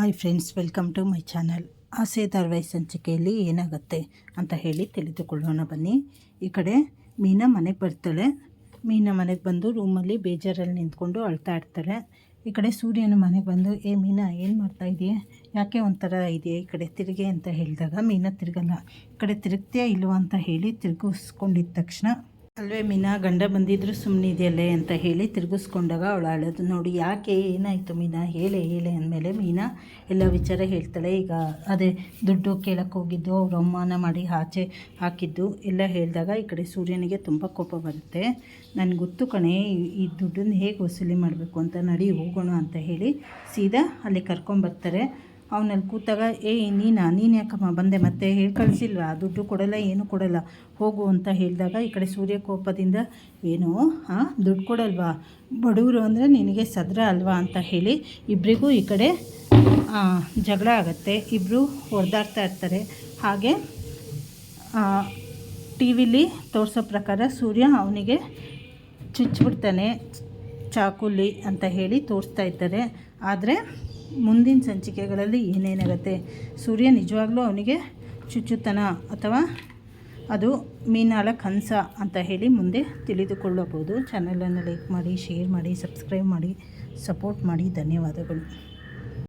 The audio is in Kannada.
Hi friends welcome to my channel ಆಸೆ ದರ್ವೈ ಸಂಚಿಕೆಯಲ್ಲಿ ಏನಾಗುತ್ತೆ ಅಂತ ಹೇಳಿ ತಿಳಿದುಕೊಳ್ಳೋಣ ಬನ್ನಿ. ಈ ಕಡೆ ಮೀನಾ ಮನೆಗೆ ಬರ್ತಾಳೆ. ಮೀನಾ ಮನೆಗೆ ಬಂದು ರೂಮಲ್ಲಿ ಬೇಜಾರಲ್ಲಿ ನಿಂತ್ಕೊಂಡು ಅಳ್ತಾ ಇರ್ತಾಳೆ. ಈ ಕಡೆ ಸೂರ್ಯನ ಮನೆಗೆ ಬಂದು, ಏ ಮೀನಾ, ಏನು ಮಾಡ್ತಾ ಇದೆಯಾ ಯಾಕೆ ಒಂಥರ ಇದೆಯಾ ಈ ಕಡೆ? ತಿರುಗಿ, ಅಂತ ಹೇಳಿದಾಗ ಮೀನಾ ತಿರುಗಲ್ಲ. ಈ ಕಡೆ ತಿರುಗ್ತೀಯಾ ಇಲ್ವಾ ಅಂತ ಹೇಳಿ ತಿರುಗಿಸ್ಕೊಂಡಿದ್ದ ತಕ್ಷಣ ಅಲ್ವೇ ಮೀನಾ, ಗಂಡ ಬಂದಿದ್ರು ಸುಮ್ಮನಿದೆಯಲ್ಲೇ ಅಂತ ಹೇಳಿ ತಿರುಗಿಸ್ಕೊಂಡಾಗ ಅವಳು ಅಳೋದು. ನೋಡಿ ಯಾಕೆ ಏನಾಯಿತು ಮೀನಾ? ಹೇಳೆ ಹೇಳೆ ಅಂದಮೇಲೆ ಮೀನಾ ಎಲ್ಲ ವಿಚಾರ ಹೇಳ್ತಾಳೆ. ಈಗ ಅದೇ ದುಡ್ಡು ಕೇಳಕ್ಕೆ ಹೋಗಿದ್ದು, ಅವ್ರು ಅವಮಾನ ಮಾಡಿ ಆಚೆ ಹಾಕಿದ್ದು ಎಲ್ಲ ಹೇಳಿದಾಗ ಈ ಕಡೆ ಸೂರ್ಯನಿಗೆ ತುಂಬ ಕೋಪ ಬರುತ್ತೆ. ನನಗೆ ಗೊತ್ತು ಕಣೆ, ಈ- ದುಡ್ಡನ್ನು ಹೇಗೆ ವಸೂಲಿ ಮಾಡಬೇಕು ಅಂತ ನಡಿ ಹೋಗೋಣ ಅಂತ ಹೇಳಿ ಸೀದಾ ಅಲ್ಲಿ ಕರ್ಕೊಂಬರ್ತಾರೆ. ಅವನಲ್ಲಿ ಕೂತಾಗ ಏಯ್ ನೀನಾ, ನೀನು ಯಾಕಮ್ಮ ಬಂದೆ? ಮತ್ತೆ ಹೇಳಿ, ಕಳಿಸಿಲ್ವಾ? ದುಡ್ಡು ಕೊಡಲ್ಲ, ಏನು ಕೊಡಲ್ಲ? ಹೋಗು ಅಂತ ಹೇಳಿದಾಗ ಈ ಕಡೆ ಸೂರ್ಯ ಕೋಪದಿಂದ ಏನು, ಹಾಂ, ದುಡ್ಡು ಕೊಡಲ್ವಾ? ಬಡವರು ಅಂದರೆ ನಿನಗೆ ಸದ್ರ ಅಲ್ವಾ? ಅಂತ ಹೇಳಿ ಇಬ್ಬರಿಗೂ ಈ ಕಡೆ ಜಗಳ ಆಗುತ್ತೆ. ಇಬ್ಬರು ಹೊಡೆದಾಡ್ತಾ ಇರ್ತಾರೆ. ಹಾಗೆ ಟಿ ವಿಲಿ ತೋರಿಸೋ ಪ್ರಕಾರ ಸೂರ್ಯ ಅವನಿಗೆ ಚುಚ್ಚಿಬಿಡ್ತಾನೆ ಚಾಕುಲಿ ಅಂತ ಹೇಳಿ ತೋರಿಸ್ತಾ ಇದ್ದಾರೆ. ಆದರೆ ಮುಂದಿನ ಸಂಚಿಕೆಗಳಲ್ಲಿ ಏನೇನಾಗುತ್ತೆ? ಸೂರ್ಯ ನಿಜವಾಗ್ಲೂ ಅವನಿಗೆ ಚುಚ್ಚುತ್ತನ ಅಥವಾ ಅದು ಮೀನಾಳ ಕನಸ ಅಂತ ಹೇಳಿ ಮುಂದೆ ತಿಳಿದುಕೊಳ್ಳಬಹುದು. ಚಾನಲನ್ನು ಲೈಕ್ ಮಾಡಿ ಶೇರ್ ಮಾಡಿ ಸಬ್ಸ್ಕ್ರೈಬ್ ಮಾಡಿ ಸಪೋರ್ಟ್ ಮಾಡಿ. ಧನ್ಯವಾದಗಳು.